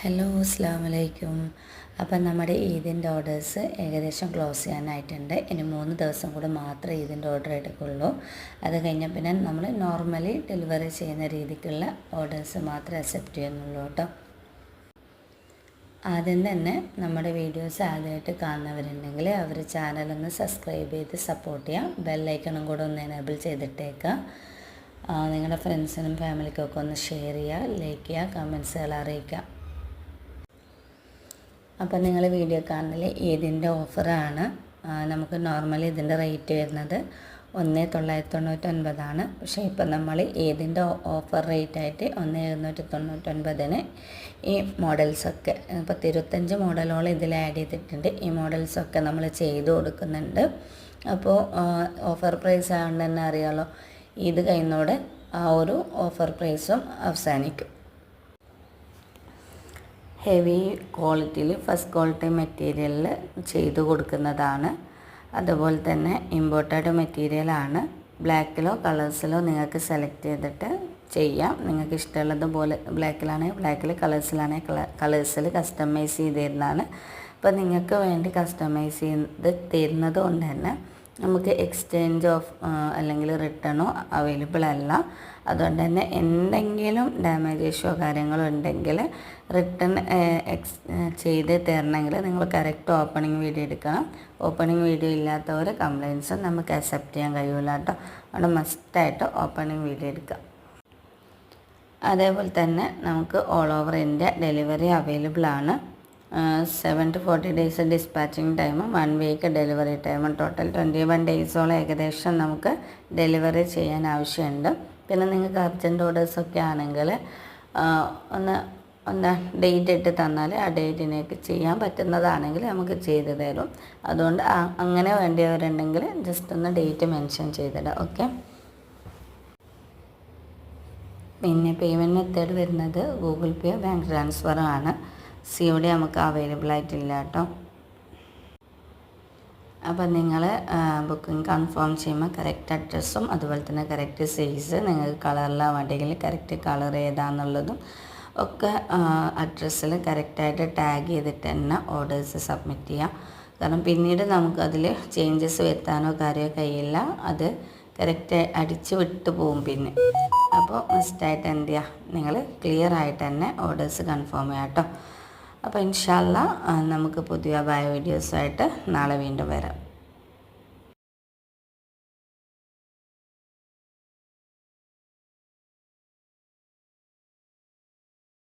Hello അസ്സാം വലൈക്കും അപ്പം നമ്മുടെ ഈദിന്റെ ഓർഡേഴ്സ് ഏകദേശം ക്ലോസ് ചെയ്യാനായിട്ടുണ്ട്. ഇനി മൂന്ന് ദിവസം കൂടെ മാത്രമേ ഈദിന്റെ ഓർഡർ എടുക്കുള്ളൂ. അത് കഴിഞ്ഞാൽ പിന്നെ നമ്മൾ നോർമലി ഡെലിവറി ചെയ്യുന്ന രീതിക്കുള്ള ഓർഡേഴ്സ് മാത്രമേ അക്സെപ്റ്റ് ചെയ്യുന്നുള്ളൂ കേട്ടോ. ആദ്യം തന്നെ നമ്മുടെ വീഡിയോസ് ആദ്യമായിട്ട് കാണുന്നവരുണ്ടെങ്കിൽ അവർ ചാനലൊന്ന് സബ്സ്ക്രൈബ് ചെയ്ത് സപ്പോർട്ട് ചെയ്യാം. ബെല്ലൈക്കണും കൂടെ ഒന്ന് എനേബിൾ ചെയ്തിട്ടേക്കാം. നിങ്ങളുടെ ഫ്രണ്ട്സിനും ഫാമിലിക്കൊക്കെ ഒന്ന് ഷെയർ ചെയ്യുക ലൈക്ക് ചെയ്യുക കമൻസുകൾ അറിയിക്കുക. അപ്പം നിങ്ങൾ വീഡിയോ കാണുന്നതിൽ ഏതിന്റെ ഓഫറാണ്? നമുക്ക് നോർമലി ഇതിന്റെ റേറ്റ് വരുന്നത് ഒന്ന് തൊള്ളായിരത്തി തൊണ്ണൂറ്റൊൻപതാണ് പക്ഷേ ഇപ്പം നമ്മൾ ഏതിന്റെ ഓഫർ റേറ്റ് ആയിട്ട് ഒന്ന് എഴുന്നൂറ്റി തൊണ്ണൂറ്റൊൻപതിന് ഈ മോഡൽസൊക്കെ ഇപ്പോൾ ഇരുപത്തഞ്ച് മോഡലോളം ഇതിൽ ആഡ് ചെയ്തിട്ടുണ്ട്. ഈ മോഡൽസൊക്കെ നമ്മൾ ചെയ്ത് കൊടുക്കുന്നുണ്ട്. അപ്പോൾ ഓഫർ പ്രൈസ് ആയതുകൊണ്ട് തന്നെ അറിയാമല്ലോ ഇത് കഴിയുന്നതോടെ ആ ഒരു ഓഫർ പ്രൈസും അവസാനിക്കും. ഹെവി ക്വാളിറ്റിയിൽ ഫസ്റ്റ് ക്വാളിറ്റി മെറ്റീരിയലിൽ ചെയ്ത് കൊടുക്കുന്നതാണ്. അതുപോലെ തന്നെ ഇമ്പോർട്ടഡ് മെറ്റീരിയലാണ് ബ്ലാക്കിലോ കളേഴ്സിലോ നിങ്ങൾക്ക് സെലക്ട് ചെയ്തിട്ട് ചെയ്യാം. നിങ്ങൾക്ക് ഇഷ്ടമുള്ളതുപോലെ ബ്ലാക്കിലാണെങ്കിൽ ബ്ലാക്കിൽ കളേഴ്സിലാണെങ്കിൽ കളേഴ്സിൽ കസ്റ്റമൈസ് ചെയ്ത് തരുന്നതാണ്. അപ്പോൾ നിങ്ങൾക്ക് വേണ്ടി കസ്റ്റമൈസ് ചെയ്ത് തരുന്നത് കൊണ്ട് തന്നെ നമുക്ക് എക്സ്ചേഞ്ച് ഓഫ് അല്ലെങ്കിൽ റിട്ടേണോ അവൈലബിൾ അല്ല. അതുകൊണ്ട് തന്നെ എന്തെങ്കിലും ഡാമേജ് ഇഷ്യൂ കാര്യങ്ങളോ ഉണ്ടെങ്കിൽ റിട്ടേൺ എക്സ് ചെയ്ത് തരണമെങ്കിൽ നിങ്ങൾ കറക്റ്റ് ഓപ്പണിംഗ് വീഡിയോ എടുക്കണം. ഓപ്പണിംഗ് വീഡിയോ ഇല്ലാത്തവർ കംപ്ലയിൻസും നമുക്ക് അക്സെപ്റ്റ് ചെയ്യാൻ കഴിയില്ല കേട്ടോ. അതുകൊണ്ട് മസ്റ്റായിട്ട് ഓപ്പണിംഗ് വീഡിയോ എടുക്കാം അതേപോലെ തന്നെ നമുക്ക് all over India delivery available ആണ്. Seven to forty days dispatching ടൈമും വൺ വീക്ക് ഡെലിവറി ടൈമും ടോട്ടൽ ട്വന്റി വൺ ഡേയ്സോളം ഏകദേശം നമുക്ക് ഡെലിവറി ചെയ്യാൻ ആവശ്യമുണ്ട്. പിന്നെ നിങ്ങൾക്ക് അർജന്റ് ഓർഡേഴ്സൊക്കെ ആണെങ്കിൽ ഒന്ന് ഒന്ന് ഡേറ്റ് ഇട്ട് തന്നാൽ ആ ഡേറ്റിനേക്ക് ചെയ്യാൻ പറ്റുന്നതാണെങ്കിൽ നമുക്ക് ചെയ്തു തരും. അതുകൊണ്ട് അങ്ങനെ വേണ്ടിയവരുണ്ടെങ്കിൽ ജസ്റ്റ് ഒന്ന് ഡേറ്റ് മെൻഷൻ ചെയ്തിടാം ഓക്കെ പിന്നെ പേയ്മെന്റ് മെത്തേഡ് വരുന്നത് ഗൂഗിൾ പേ ബാങ്ക് ട്രാൻസ്ഫർ ആണ്. സി ഒ ഡി നമുക്ക് അവൈലബിൾ ആയിട്ടില്ല കേട്ടോ. അപ്പം നിങ്ങൾ ബുക്കിംഗ് കൺഫേം ചെയ്യുമ്പോൾ കറക്റ്റ് അഡ്രസ്സും അതുപോലെ തന്നെ കറക്റ്റ് സൈസ് നിങ്ങൾക്ക് കളറിലാണ് വേണ്ടെങ്കിൽ കറക്റ്റ് കളർ ഏതാണെന്നുള്ളതും ഒക്കെ അഡ്രസ്സിൽ കറക്റ്റായിട്ട് ടാഗ് ചെയ്തിട്ട് തന്നെ ഓർഡേഴ്സ് സബ്മിറ്റ് ചെയ്യാം. കാരണം പിന്നീട് നമുക്കതിൽ ചേഞ്ചസ് വരുത്താനോ കാര്യമോ കഴിയില്ല. അത് കറക്റ്റ് അടിച്ച് വിട്ട് പോകും പിന്നെ. അപ്പോൾ മസ്റ്റായിട്ട് എന്ത് ചെയ്യുക നിങ്ങൾ ക്ലിയർ ആയിട്ട് തന്നെ ഓർഡേഴ്സ് കൺഫേം ചെയ്യാം കേട്ടോ. അപ്പോൾ ഇൻഷാല്ല നമുക്ക് പുതിയ ബയോ വീഡിയോസായിട്ട് നാളെ വീണ്ടും വരാം.